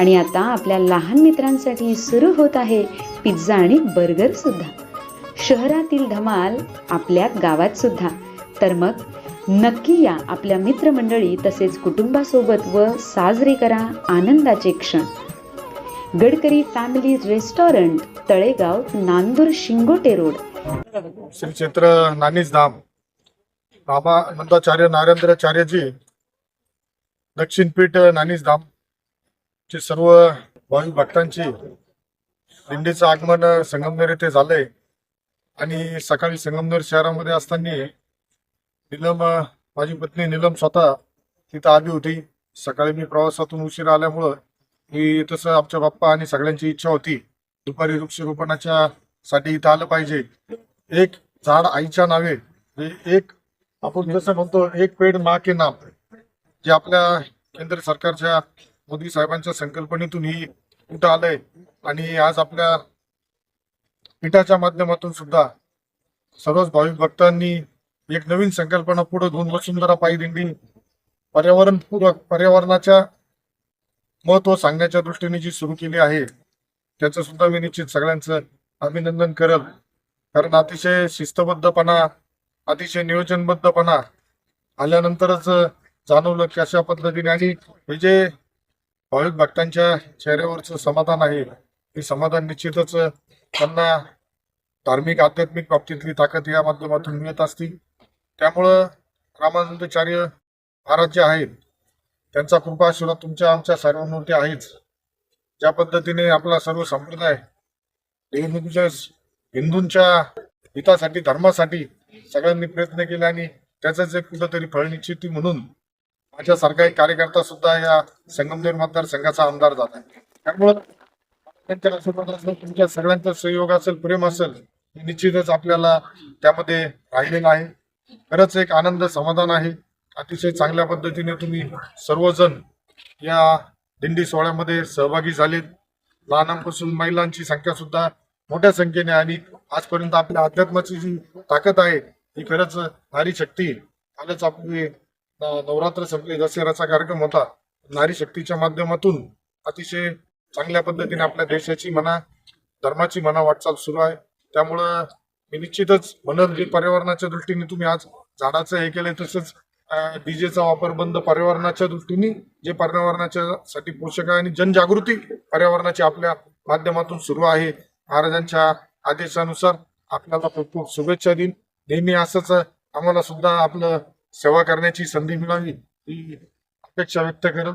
आणि आता आपल्या लहान मित्रांसाठी सुरू होत आहे पिझ्झा आणि बर्गर सुद्धा. शहरातील धमाल आपल्या गावात सुद्धा. तर मग नक्की या आपल्या मित्रमंडळी तसेच कुटुंबासोबत व साजरे करा आनंदाचे क्षण. Gadkari family restaurant Talegaon Nandur Shingote road. Shri क्षेत्र नानीज धाम रामानंदाचार्य नारेंद्राचार्यजी दक्षिणपीठ नानीज धाम चे सर्व भाविक भक्तांची दिंडीचं आगमन संगमनेर येथे झालंय. आणि सकाळी संगमनेर शहरामध्ये असताना निलम माझी पत्नी निलम स्वतः तिथं आली होती. सकाळी मी प्रवासातून उशीर आल्यामुळं मी तसं आमच्या बाप्पा आणि सगळ्यांची इच्छा होती दुपारी वृक्षरोपणाच्या साठी इथं आलं पाहिजे. एक झाड आईच्या नावे म्हणजे एक आपण जसं म्हणतो एक पेड मा के नाम जे आपल्या केंद्र सरकारच्या मोदी साहेबांच्या संकल्पनेतून ही कुठं आलंय? आणि आज आपल्या पीठाच्या माध्यमातून सुद्धा सर्वच भाविक भक्तांनी एक नवीन संकल्पना पुढे घेऊन वसुंधरा पायी दिंडी पर्यावरण पर्यावरणाच्या महत्त्व सांगण्याच्या दृष्टीने जी सुरू केली आहे त्याचं सुद्धा मी निश्चित सगळ्यांचं अभिनंदन करल. कारण अतिशय शिस्तबद्धपणा अतिशय नियोजनबद्धपणा आल्यानंतरच जाणवलं की अशा पद्धतीने आणि हे जे भाविक भक्तांच्या चेहऱ्यावरचं समाधान आहे. हे समाधान निश्चितच त्यांना धार्मिक आध्यात्मिक बाबतीतली ताकद या माध्यमातून मिळत असती. त्यामुळं रामानंदाचार्य महाराज जे आहेत त्यांचा कृपा आशीर्वाद तुमच्या आमच्या सर्वांवरती आहेच. ज्या पद्धतीने आपला सर्व संप्रदाय निवडणुकीच्या हिंदूंच्या हितासाठी धर्मासाठी सगळ्यांनी प्रयत्न केले आणि त्याचंच एक कुठंतरी फळ निश्चिती म्हणून माझ्यासारखा एक कार्यकर्ता सुद्धा या संगमनेर मतदारसंघाचा आमदार झाला त्यामुळं त्यांच्या आशीर्वाद असेल तुमच्या सगळ्यांचा सहयोग असेल प्रेम असेल हे निश्चितच आपल्याला त्यामध्ये राहिलेलं आहे. खरंच एक आनंद समाधान आहे. अतिशय चांगल्या पद्धतीने तुम्ही सर्वजण या दिंडी सोहळ्यामध्ये सहभागी झालेत. लहानांपासून महिलांची संख्या सुद्धा मोठ्या संख्येने आणि आजपर्यंत आपल्या अध्यात्माची जी ताकद आहे ही खरंच नारी शक्ती कालच आपली नवरात्र संपले दसऱ्याचा कार्यक्रम होता. नारी शक्तीच्या माध्यमातून अतिशय चांगल्या पद्धतीने आपल्या देशाची म्हणा धर्माची म्हणा वाटचाल सुरू आहे. त्यामुळं मी निश्चितच म्हणत की पर्यावरणाच्या दृष्टीने तुम्ही आज झाडाचं हे केलंय तसंच डीजेचा वापर बंद पर्यावरणाच्या दृष्टीने जे पर्यावरणाच्या साठी पोषक आहे आणि जनजागृती पर्यावरणाची आपल्या माध्यमातून सुरू आहे. महाराजांच्या आदेशानुसार आपल्याला खूप खूप शुभेच्छा देईन. नेहमी असंच आम्हाला सुद्धा आपलं सेवा करण्याची संधी मिळावी ही अपेक्षा व्यक्त करत